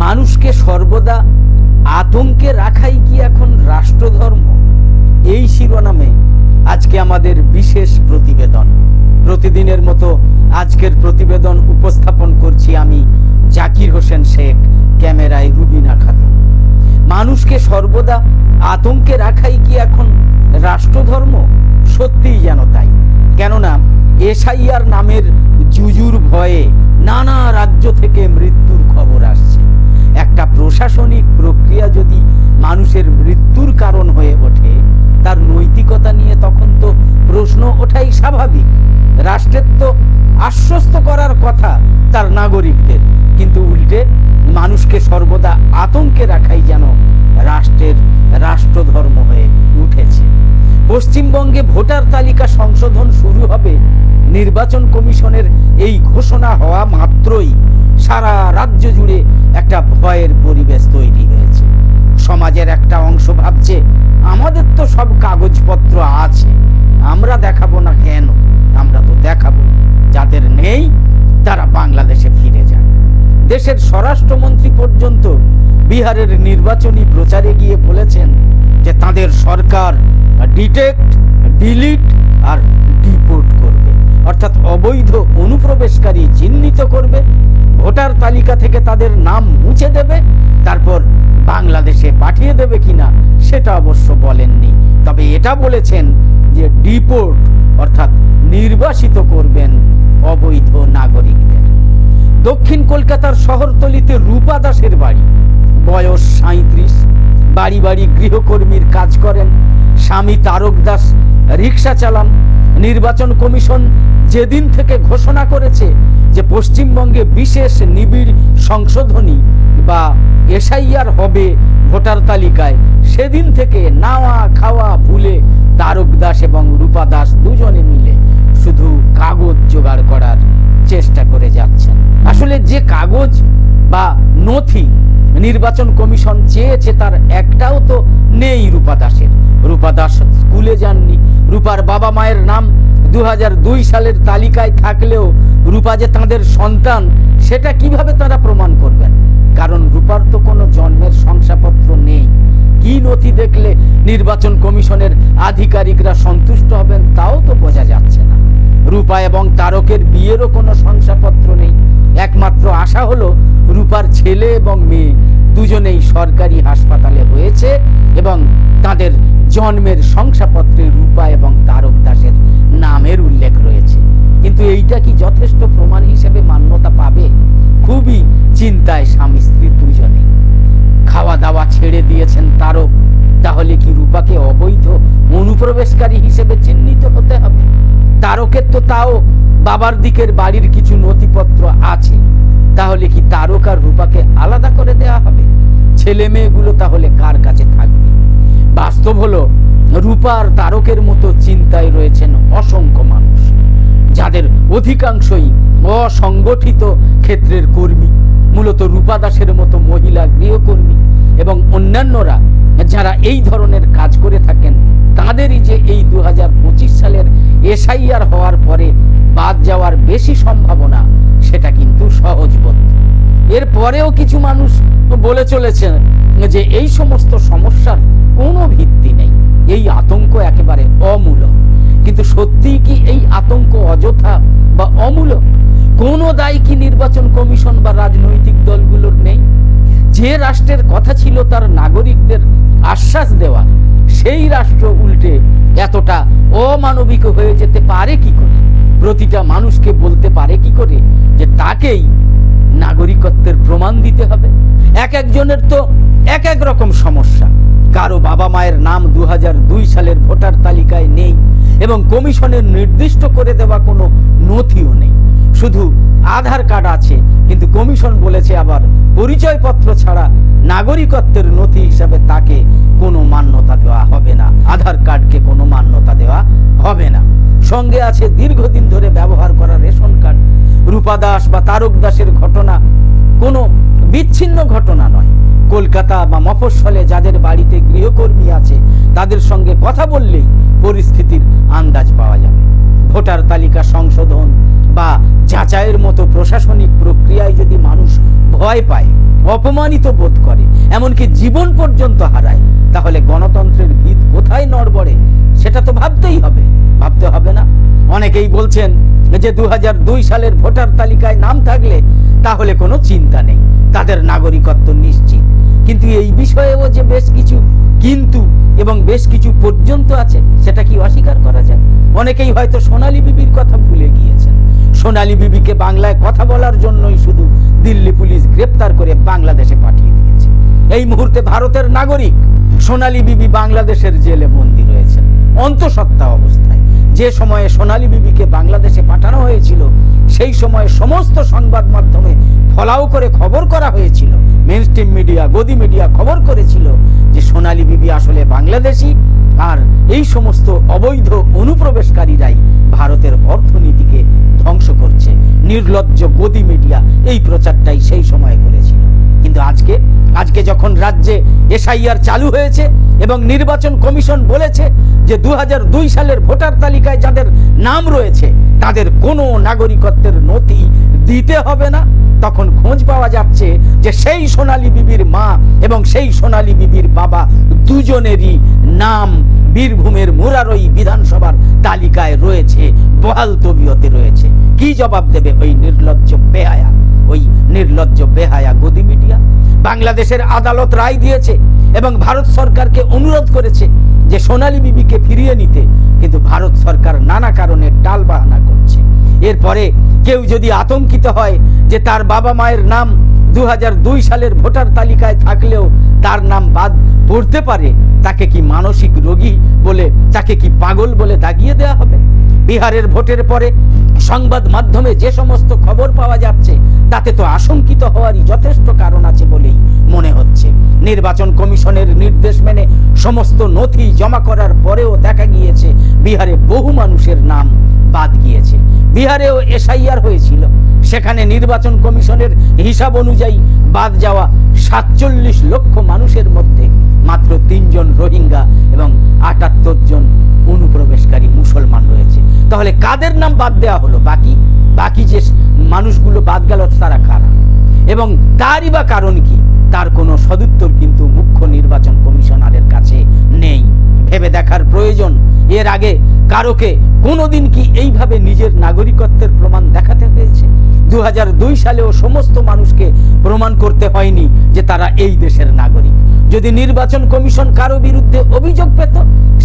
মানুষকে সর্বদা আতঙ্কে রাখাই কি এখন রাষ্ট্রধর্ম? এই শিরোনামে আজকে আমাদের বিশেষ প্রতিবেদন। প্রতিদিনের মতো আজকের প্রতিবেদন উপস্থাপন করছি আমি জাকির হোসেন শেখ, ক্যামেরায় রুবিনা খাতুন। মানুষকে সর্বদা আতঙ্কে রাখাই কি এখন রাষ্ট্রধর্ম? সত্যিই যেন তাই। কেননা, এসআইআর নামের জুজুর ভয়ে নানা রাজ্য থেকে মৃত্যুর খবর আসছে। একটা প্রশাসনিক প্রক্রিয়া যদি মানুষের মৃত্যুর কারণ হয়ে ওঠে, তার নৈতিকতা নিয়ে তখন তো প্রশ্ন ওঠাই স্বাভাবিক। রাষ্ট্রের তো আশ্বস্ত করার কথা তার নাগরিকদের। কিন্তু উল্টে মানুষকে সর্বদা আতঙ্কে রাখাই যেন রাষ্ট্রের রাষ্ট্রধর্ম হয়ে উঠেছে। পশ্চিমবঙ্গে ভোটার তালিকা সংশোধন শুরু হবে, নির্বাচন কমিশনের এই ঘোষণা হওয়া মাত্রই। সারা রাজ্য জুড়ে একটা ভয়ের পরিবেশ তৈরি হয়েছে। সমাজের একটা অংশ ভাবছে, আমাদের তো সব কাগজপত্র আছে, আমরা দেখাবো না কেন? আমরা তো দেখাবো। যাদের নেই, তারা বাংলাদেশে ফিরে যায়। দেশের স্বরাষ্ট্রমন্ত্রী পর্যন্ত বিহারের নির্বাচনী প্রচারে গিয়ে বলেছেন যে তাদের সরকার ডিটেক্ট, ডিলিট আর ডিপোর্ট করবে। অর্থাৎ অবৈধ অনুপ্রবেশকারী চিহ্নিত করবে। ভোটার তালিকা থেকে তাদের নাম মুছে দেবে, তারপর বাংলাদেশে পাঠিয়ে দেবে কিনা সেটা অবশ্য বলেননি। তবে এটা বলেছেন যে ডিপোর্ট অর্থাৎ নির্বাসিত করবেন অবৈধ নাগরিকদের। দক্ষিণ কলকাতার শহরতলিতে রূপা দাসের বাড়ি। বয়স সাঁত্রিশ বাড়ি বাড়ি গৃহকর্মীর কাজ করেন। স্বামী তারক দাস রিক্সা চালান। নির্বাচন কমিশন যেদিন থেকে ঘোষণা করেছে যে পশ্চিমবঙ্গে বিশেষ নিবিড় সংশোধনী বা এসআইআর হবে ভোটার তালিকায়, সেদিন থেকে নাওয়া খাওয়া ভুলে তারক দাস এবং রূপা দাস দুজনে মিলে শুধু কাগজ জোগাড় করার চেষ্টা করে যাচ্ছেন। আসলে যে কাগজ বা নথি নির্বাচন কমিশন চেয়েছে, তার একটাও তো নেই রূপা দাসের। রূপা দাস স্কুলে যাননি। রূপার বাবা মায়ের নাম দুহাজার দুই সালের তালিকায় থাকলেও রূপা যে তাদের সন্তান, সেটা কীভাবে তারা প্রমাণ করবেন? কারণ রূপার তো কোনো জন্মের শংসাপত্র নেই। কি নথি দেখলে নির্বাচন কমিশনের আধিকারিকরা সন্তুষ্ট হবেন, তাও তো বোঝা যাচ্ছে না। রূপা এবং তারকের বিয়েরও কোনো শংসাপত্র নেই। একমাত্র আশা হলো রূপার ছেলে এবং মেয়ে দুজনেই সরকারি হাসপাতালে হয়েছে এবং তাদের জন্মের শংসাপত্রে রূপা এবং তারক দাসের নামের উল্লেখ রয়েছে। কিন্তু এইটা কি যথেষ্ট প্রমাণ হিসেবে মান্যতা পাবে? খুবই চিন্তায় স্বামী স্ত্রী দুজনে খাওয়া দাওয়া ছেড়ে দিয়েছেন তারক। তাহলে কি রূপাকে অবৈধ অনুপ্রবেশকারী হিসেবে চিহ্নিত হতে হবে? তারকের তো তাও বাবার দিকের বাড়ির কিছু নথিপত্র আছে। তাহলে কি তারক আর রূপাকে আলাদা করে দেওয়া হবে? ছেলে মেয়েগুলো তাহলে কার কাছে থাকবে? বাস্তব হলো, রূপা আর তারকের মতো চিন্তায় রয়েছেন অসংখ্য মানুষ, যাদের অধিকাংশই অসংগঠিত ক্ষেত্রের কর্মী। মূলত রূপা দাসের মতো মহিলা গৃহকর্মী এবং অন্যান্যরা যারা এই ধরনের কাজ করে থাকেন তাদেরই যে এই দুহাজার পঁচিশ সালের এসআইআর হওয়ার পরে বাদ যাওয়ার বেশি সম্ভাবনা, সেটা কিন্তু সহজবোধ এর পরেও কিছু মানুষ বলে চলেছে যে এই সমস্ত সমস্যার কোনো ভিত্তি নেই। এই আতঙ্ক একেবারে অমূলক। কিন্তু সত্যিই কি এই আতঙ্ক অযথা বা অমূলক? কোনো দায় কি নির্বাচন কমিশন বা রাজনৈতিক দলগুলোর নেই? যে রাষ্ট্রের কথা ছিল তার নাগরিকদের আশ্বাস দেওয়া সেই রাষ্ট্র উল্টে এতটা অমানবিক হয়ে যেতে পারে কি করে? প্রতিটা মানুষকে বলতে পারে কি করে যে তাকেই নাগরিকত্বের প্রমাণ দিতে হবে? এক একজনের তো এক এক রকম সমস্যা। কারও বাবা মায়ের নাম দু হাজার দুই সালের ভোটার তালিকায় নেই এবং কমিশনের নির্দিষ্ট করে দেওয়া কোনো নথিও নেই। শুধু আধার কার্ড আছে, কিন্তু কমিশন বলেছে আবার পরিচয়পত্র ছাড়া নাগরিকত্বের নথি হিসাবে তাকে কোনো মান্যতা দেওয়া হবে না, আধার কার্ডকে কোনো মান্যতা দেওয়া হবে না। সঙ্গে আছে দীর্ঘদিন ধরে ব্যবহার করা রেশন কার্ড। রূপা দাস বা তারক দাসের ঘটনা কোনো বিচ্ছিন্ন ঘটনা নয়। কলকাতা বা মফস্বলে যাদের বাড়িতে গৃহকর্মী আছে, তাদের সঙ্গে কথা বললেই পরিস্থিতির আন্দাজ পাওয়া যাবে। ভোটার তালিকা সংশোধন বা যাচাইয়ের মতো প্রশাসনিক প্রক্রিয়ায় যদি মানুষ ভয় পায়, অপমানিত বোধ করে, এমনকি জীবন পর্যন্ত হারায়, তাহলে গণতন্ত্রের ভিত কোথায় নড়বড়ে? সেটা তো ভাবতেই হবে। ভাবতে হবে না। অনেকেই বলছেন যে দু হাজার দুই সালের ভোটার তালিকায় নাম থাকলে তাহলে কোনো চিন্তা নেই, তাদের নাগরিকত্ব নিশ্চিত। কিন্তু এই বিষয়েও যে বেশ কিছু কিন্তু এবং বেশ কিছু পর্যন্ত আছে, সেটা কি অস্বীকার করা যায়? অনেকেই হয়তো সোনালী বিবির কথা ভুলে গিয়েছেন। সোনালী বিবিকে বাংলায় কথা বলার জন্যই শুধু দিল্লি পুলিশ গ্রেপ্তার করে বাংলাদেশে পাঠিয়ে দিয়েছে। এই মুহূর্তে ভারতের নাগরিক সোনালী বিবি বাংলাদেশের জেলে বন্দী রয়েছেন অন্তঃসত্ত্বা অবস্থায়। যে সময়ে সোনালী বিবিকে বাংলাদেশে পাঠানো হয়েছিল, সেই সময়ে সমস্ত সংবাদ মাধ্যমে ফলাও করে খবর করা হয়েছিল। মেন মিডিয়া গদি মিডিয়া খবর করেছিল যে সোনালী বিবি আসলে বাংলাদেশি, আর এই সমস্ত অবৈধ অনুপ্রবেশকারীরাই নির্লজ্জ গদি মিডিয়া এই প্রচারটাই সেই সময় করেছিল। কিন্তু আজকে আজকে যখন রাজ্যে এসআইআর চালু হয়েছে এবং নির্বাচন কমিশন বলেছে যে দুহাজার দুই সালের ভোটার তালিকায় যাদের নাম রয়েছে, তাদের কোনো নাগরিকত্বের নথি দিতে হবে না। তখন খোঁজ পাওয়া যাচ্ছে যে সেই সোনালী বিবির মা এবং সেই সোনালী বিবির বাবা দুজনেরই নাম বীরভূমের মুরারই বিধানসভার তালিকায় রয়েছে বহাল তবিয়তে রয়েছে। কি জবাব দেবে ওই নির্লজ্জ বেহায়া, ওই নির্লজ্জ বেহায়া গদি মিডিয়া? বাংলাদেশের আদালত রায় দিয়েছে এবং ভারত সরকারকে অনুরোধ করেছে যে সোনালী বিবিকে ফিরিয়ে নিতে, কিন্তু ভারত সরকার নানা কারণে টাল বাহানা করছে। এরপরে কেউ যদি আতঙ্কিত হয় যে তার বাবা মায়ের নাম দু হাজার দুই সালের ভোটার তালিকায় থাকলেও তার নাম বাদ পড়তে পারে তাকে কি মানসিক রোগী বলে, তাকে কি পাগল বলে দাগিয়ে দেওয়া হবে? বিহারের ভোটের পরে সংবাদ মাধ্যমে যে সমস্ত খবর পাওয়া যাচ্ছে, তাতে তো আশঙ্কিত হওয়ারই যথেষ্ট কারণ আছে বলেই মনে হচ্ছে। নির্বাচন কমিশনের নির্দেশ মেনে সমস্ত নথি জমা করার পরেও দেখা গিয়েছে, বিহারে বহু মানুষের নাম বাদ গিয়েছে। বিহারেও এসআইআর হয়েছিল। সেখানে নির্বাচন কমিশনের হিসাব অনুযায়ী বাদ যাওয়া সাতচল্লিশ লক্ষ মানুষের মধ্যে মাত্র তিনজন রোহিঙ্গা এবং আটাত্তর জন অনুপ্রবেশকারী মুসলমান রয়েছে। তাহলে কাদের নাম বাদ দেওয়া হলো? বাকি বাকি যে মানুষগুলো বাদ গেল তারা কারা? এবং তারই বা কারণ কি? তার কোনো সদুত্তর কিন্তু মুখ্য নির্বাচন কমিশনারের কাছে নেই। ভেবে দেখার প্রয়োজন, এর আগে কারোকে কোনোদিন কি এইভাবে নিজের নাগরিকত্বের প্রমাণ দেখাতে হয়েছে? দু সালেও সমস্ত মানুষকে প্রমাণ করতে হয়নি যে তারা এই দেশের নাগরিক। যদি নির্বাচন কমিশন কারও বিরুদ্ধে অভিযোগ পেত,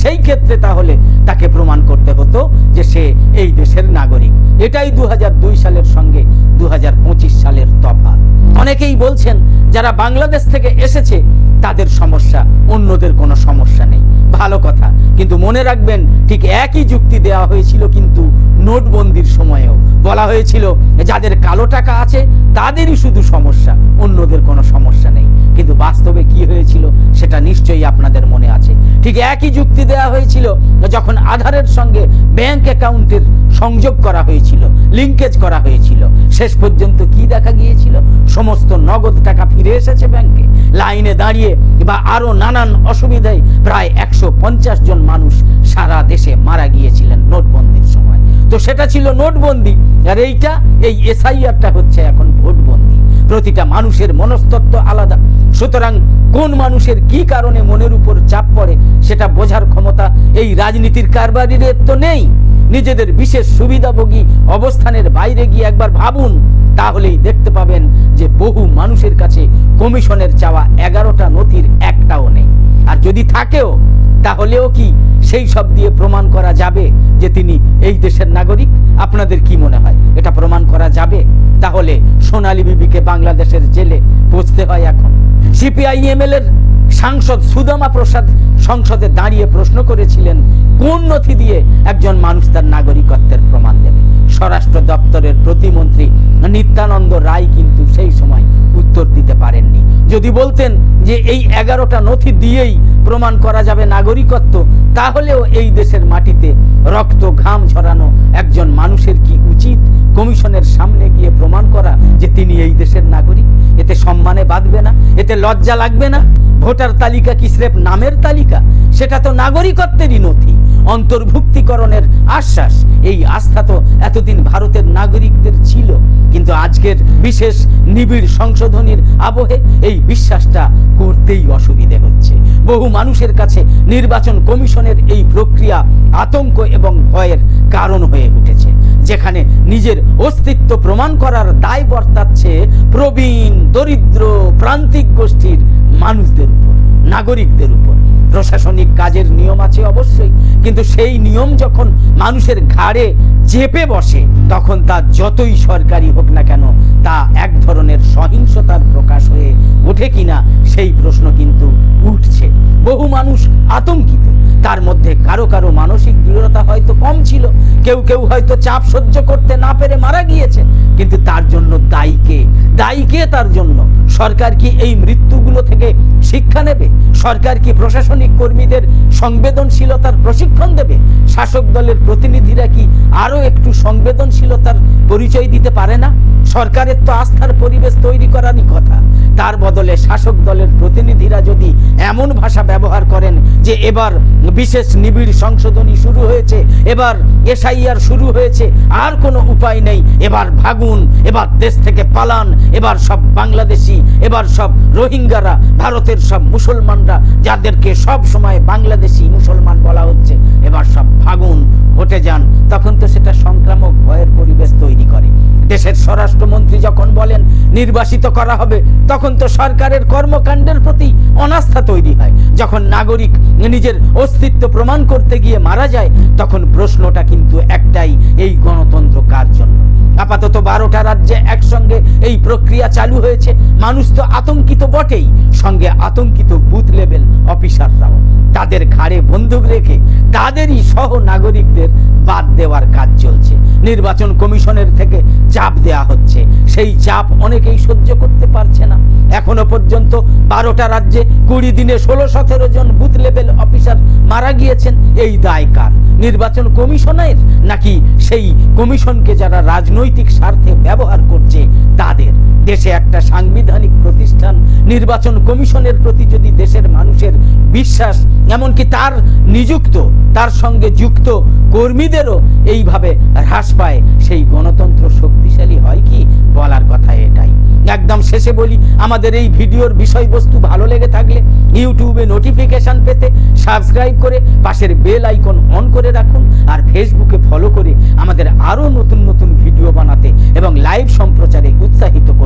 সেই ক্ষেত্রে তাহলে তাকে প্রমাণ করতে হতো যে সে এই দেশের নাগরিক। এটাই দু হাজার দুই সালের সঙ্গে দু হাজার পঁচিশ সালের তফাৎ। অনেকেই বলছেন, যারা বাংলাদেশ থেকে এসেছে, তাদের সমস্যা, অন্যদের কোনো সমস্যা নেই। ভালো কথা, কিন্তু মনে রাখবেন, ঠিক একই যুক্তি দেওয়া হয়েছিল কিন্তু নোটবন্দির সময়েও বলা হয়েছিল যাদের কালো টাকা আছে, তাদেরই শুধু সমস্যা, অন্যদের কোনো সমস্যা নেই। কিন্তু বাস্তবে কি হয়েছিল, সেটা নিশ্চয়ই আপনাদের মনে আছে। ঠিক একই যুক্তি দেওয়া হয়েছিল যখন আধারের সঙ্গে ব্যাংক অ্যাকাউন্টের সংযোগ করা হয়েছিল লিঙ্কেজ করা হয়েছিল, শেষ পর্যন্ত কি দেখা গিয়েছিল? সমস্ত নগদ টাকা ফিরে এসেছে ব্যাংকে লাইনে দাঁড়িয়ে বা আরও নানান অসুবিধায় প্রায় একশো পঞ্চাশ জন মানুষ সারা দেশে মারা গিয়েছিলেন নোটবন্দির সময়। তো সেটা ছিল নোটবন্দি। আর এইটা, এই এসআইআরটা হচ্ছে এখন ভোটবন্দি। প্রতিটা মানুষের মনস্তত্ত্ব আলাদা। সুতরাং কোন মানুষের কি কারণে মনের উপর চাপ পড়ে সেটা বোঝার ক্ষমতা এই রাজনীতির কারবারিদের তো নেই। নিজেদের বিশেষ সুবিধাভোগী অবস্থানের বাইরে গিয়ে একবার ভাবুন, তাহলেই দেখতে পাবেন যে বহু মানুষের কাছে কমিশনের চাওয়া এগারোটা নথির একটাও নেই। আর যদি থাকেও, তাহলেও কি সেই সব দিয়ে প্রমাণ করা যাবে যে তিনি এই দেশের নাগরিক। আপনাদের কি মনে হয়? এটা প্রমাণ করা যাবে? তাহলে সোনালী বিবিকে বাংলাদেশের জেলে পৌঁছতে হয় এখন। সিপিআইএমএল এর সাংসদ সুদামা প্রসাদ সংসদে দাঁড়িয়ে প্রশ্ন করেছিলেন, কোন নথি দিয়ে একজন মানুষ তার নাগরিকত্বের প্রমাণ দেবে? স্বরাষ্ট্র দপ্তরের প্রতিমন্ত্রী নিত্যানন্দ রায় কিন্তু সেই সময় উত্তর দিতে পারেননি। যদি বলতেন যে এই এগারোটা নথি দিয়েই প্রমাণ করা যাবে নাগরিকত্ব, তাহলেও এই দেশের মাটিতে রক্ত ঘাম ঝরানো একজন মানুষের কি উচিত কমিশনের সামনে গিয়ে প্রমাণ করা যে তিনি এই দেশের নাগরিক? এতে সম্মানে বাঁধবে না, এতে লজ্জা লাগবে না? ভোটার তালিকা কি স্রেফ নামের তালিকা? সেটা তো নাগরিকত্বেরই নথি। অন্তর্ভুক্তিকরণের আশ্বাস। এই আস্থা তো এতদিন ভারতের নাগরিকদের ছিল, কিন্তু আজকের বিশেষ নিবিড় সংশোধনীর আবহে এই বিশ্বাসটা করতেই অসুবিধে হচ্ছে। বহু মানুষের কাছে নির্বাচন কমিশনের এই প্রক্রিয়া আতঙ্ক এবং ভয়ের কারণ হয়ে উঠেছে, যেখানে নিজের অস্তিত্ব প্রমাণ করার দায় বর্তাচ্ছে প্রবীণ, দরিদ্র, প্রান্তিক গোষ্ঠীর মানুষদের উপর। নাগরিকদের উপর। প্রশাসনিক কাজের নিয়ম আছে অবশ্যই, কিন্তু সেই নিয়ম যখন মানুষের ঘাড়ে চেপে বসে, তখন তা যতই সরকারি হোক না কেন, তা এক ধরনের সহিংসতার প্রকাশ হয়ে ওঠে কিনা, সেই প্রশ্ন কিন্তু উঠছে। বহু মানুষ আতঙ্কিত। তার মধ্যে কারও কারও মানসিক দৃঢ়তা হয়তো কম ছিল। কেউ কেউ হয়তো চাপ সহ্য করতে না পেরে মারা গিয়েছে। কিন্তু তার জন্য দায়ী কে? দায়ী কে তার জন্য? সরকার কি এই মৃত্যুগুলো থেকে শিক্ষা নেবে? সরকার কি প্রশাসনিক কর্মীদের সংবেদনশীলতার প্রশিক্ষণ দেবে? শাসক দলের প্রতিনিধিরা কি আরও একটু সংবেদনশীলতার পরিচয় দিতে পারে না? সরকারের তো আস্থার পরিবেশ তৈরি করারই কথা। তার বদলে শাসক দলের প্রতিনিধিরা যদি এমন ভাষা ব্যবহার করেন যে এবার বিশেষ নিবিড় সংশোধনী শুরু হয়েছে, এবার এসআইআর শুরু হয়েছে, আর কোনো উপায় নেই, এবার ভাগুন এবার দেশ থেকে পালান, এবার সব বাংলাদেশি, এবার সব রোহিঙ্গারা, ভারতের সব মুসলমানরা, যাদেরকে সব সময় বাংলাদেশি মুসলমান বলা হচ্ছে, এবার সব ভাগুন হটে যান। তখন তো সেটা সংক্রামক ভয়ের পরিবেশ তৈরি করে। দেশের স্বরাষ্ট্রমন্ত্রী যখন বলেন, নির্বাসিত করা হবে, তখন তো সরকারের কর্মকাণ্ডের প্রতি অনাস্থা তৈরি হয়। যখন নাগরিক নিজের অস্তিত্ব প্রমাণ করতে গিয়ে মারা যায়, তখন প্রশ্নটা কিন্তু একটাই, এই গণতন্ত্র কার জন্য? আপাতত বারোটা রাজ্যে একসঙ্গে এই প্রক্রিয়া চালু হয়েছে। মানুষ তো আতঙ্কিত বটেই। সঙ্গে আতঙ্কিত বুথ লেভেল তাদের ঘাড়ে বন্দুক রেখে তাদেরই সহ নাগরিকদের বাদ দেওয়ার কাজ চলছে। নির্বাচন কমিশনের থেকে চাপ দেয়া হচ্ছে। সেই চাপ অনেকেই সহ্য করতে পারছে না। এখনও পর্যন্ত বারোটা রাজ্যে কুড়ি দিনে ষোলো সতেরো জন বুথ লেভেল অফিসার মারা গিয়েছেন। এই দায় কার? নির্বাচন কমিশনের? নাকি সেই কমিশনকে যারা রাজনৈতিক স্বার্থে ব্যবহার করছে, তাদের? দেশে একটা সাংবিধানিক প্রতিষ্ঠান, নির্বাচন কমিশনের প্রতি যদি দেশের মানুষের বিশ্বাস, এমনকি তার নিযুক্ত, তার সঙ্গে যুক্ত কর্মীদেরও এইভাবে হ্রাস পায়, সেই গণতন্ত্র শক্তিশালী হয় কি? বলার কথা এটাই। একদম শেষে বলি, আমাদের এই ভিডিওর বিষয়বস্তু ভালো লেগে থাকলে ইউটিউবে নোটিফিকেশন পেতে সাবস্ক্রাইব করে পাশের বেল আইকন অন করে রাখুন আর ফেসবুকে ফলো করে আমাদের আরও নতুন নতুন ভিডিও বানাতে এবং লাইভ সম্প্রচারে উৎসাহিত করতে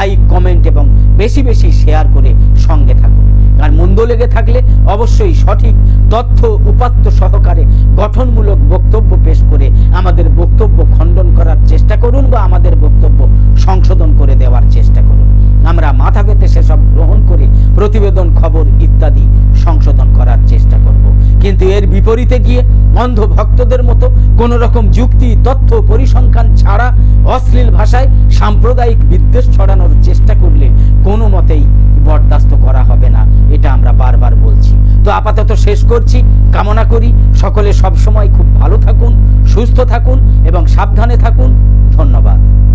লাইক কমেন্ট এবং বেশি বেশি শেয়ার করে সঙ্গে থাকুন। আর মন্দ লেগে থাকলে অবশ্যই সঠিক তথ্য, উপাত্ত সহকারে গঠনমূলক বক্তব্য পেশ করে আমাদের বক্তব্য খণ্ডন করার চেষ্টা করুন বা আমাদের বক্তব্য সংশোধন করে দেওয়ার চেষ্টা করুন। আমরা মাথা পেতে সেসব গ্রহণ করে, প্রতিবেদন, খবর ইত্যাদি সংশোধন করার চেষ্টা করব। কিন্তু এর বিপরীতে গিয়ে অন্ধ ভক্তদের মতো কোন রকম যুক্তি, তথ্য, পরিসংখ্যান ছাড়া অশ্লীল ভাষায় সাম্প্রদায়িক বিদ্বেষ ছড়ানোর চেষ্টা করলে কোনো মতেই বরদাস্ত করা হবে না। এটা আমরা বারবার বলছি। তো আপাতত শেষ করছি। কামনা করি সকলে সবসময় খুব ভালো থাকুন, সুস্থ থাকুন এবং সাবধানে থাকুন। ধন্যবাদ।